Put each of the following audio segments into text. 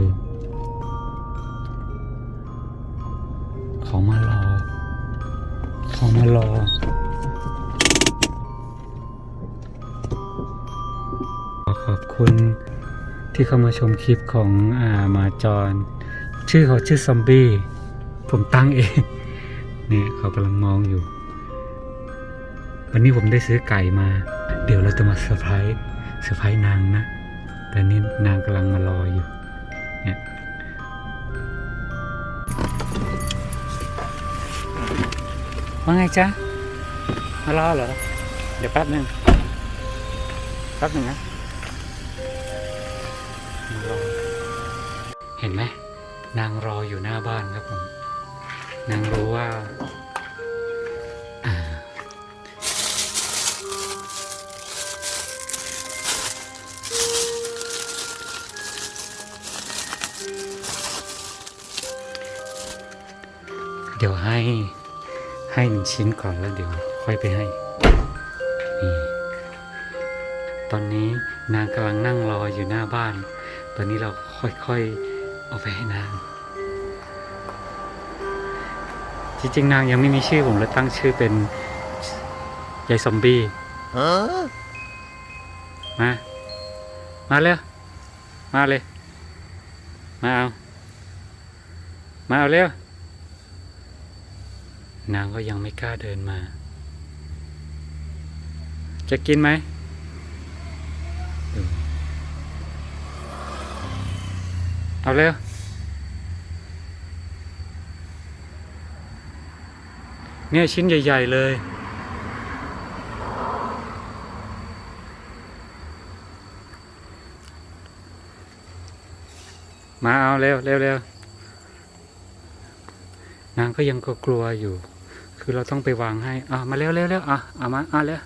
อ เขามารอ เขามารอขอบคุณที่เข้ามาชมคลิปของอามาจอนชื่อเขาชื่อซอมบี้ ผมตั้งเอง เนี่ยเขากำลังมองอยู่ วันนี้ผมได้ซื้อไก่มา เดี๋ยวเราจะมาเซอร์ไพรส์เซอร์ไพรส์นางนะ แต่นี่นางกำลังมารออยู่ เนี่ยว่าไงจ๊ะมารอเหรอ เดี๋ยวแป๊บนึงแป๊บหนึ่งนะมารอเห็นไหมนางรออยู่หน้าบ้านครับผม นางรู้ว่า ดี๋ยวให้ให้หนึ่งชิ้นก่อนแล้วเดี๋ยวค่อยไปให้นี่ตอนนี้นางกำลังนั่งรออยู่หน้าบ้าน ตอนนี้เราค่อยๆเอาไปให้นาง จริงๆนางยังไม่มีชื่อผมเลยตั้งชื่อเป็นยายซอมบี้มา มาเร็ว มาเลย มาเอา มาเอาเร็ว นางก็ยังไม่กล้าเดินมา จะกินไหม เอาเร็ว เนี่ยชิ้นใหญ่ ๆ เลย มาเอาเร็วเร็วเร็ว นางก็ยังก็กลัวอยู่ คือเราต้องไปวางให้ อะมาเร็วเร็วเร็วอะเอามาเอาเร็ว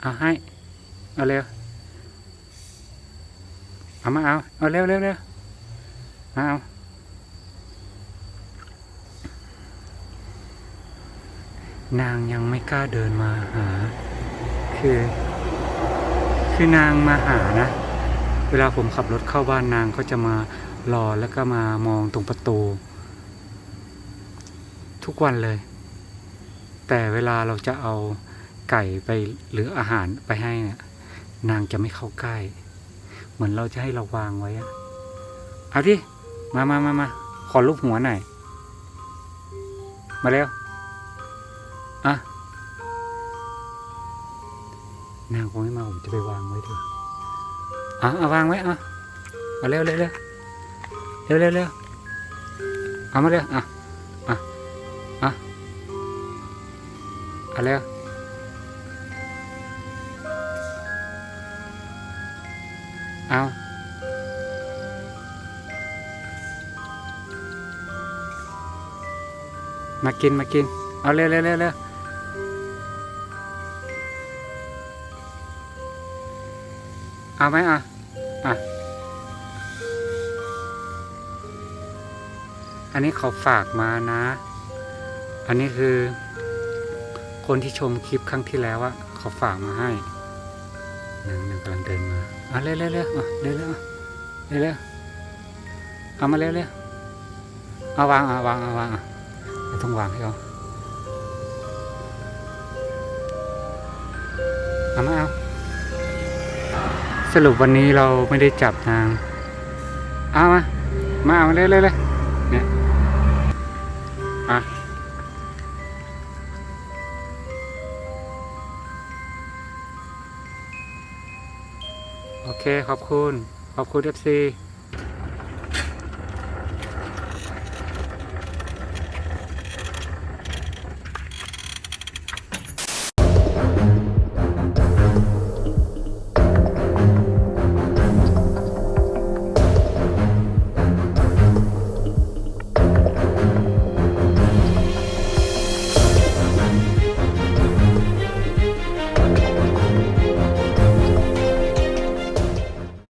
เอาให้เอาเร็วเอามาเอาเอาเร็วเร็วเร็วมาเอานางยังไม่กล้าเดินมาหา คือ คือนางมาหานะ เวลาผมขับรถเข้าบ้านนางก็จะมารอแล้วก็มามองตรงประตู ทุกวันเลย แต่เวลาเราจะเอาไก่ไปหรืออาหารไปให้เนี่ยนางจะไม่เข้าใกล้ เหมือนเราจะให้เราวางไว้อะเอาดิมามามามาขอรูปหัวหน่อยมาเร็วอะนางคงไม่มาผมจะไปวางไว้ด้วยอะเอาวางไว้อะเอาเร็วเร็วเร็วเร็วเร็วเร็วเอามาเร็วอะ เอาเร็วเอามากินมากิน เอาเร็วเร็วเร็วเร็วเอาไหมอะ อะ อันนี้เขาฝากมานะ อันนี้คือ คนที่ชมคลิปครั้งที่แล้วอะเขาฝากมาให้นางนางกำลังเดินมาอะเร็วเร็วเร็วอะเร็วเร็วเร็วเร็วเอามาเร็วเร็วเอาวางเอะวางเอะวางไม่ต้องวางให้เขาเอามาเอาสรุปวันนี้เราไม่ได้จับนาง เอามา มาเอาเร็วเร็วเร็ว ขอบคุณ ขอบคุณเอฟซี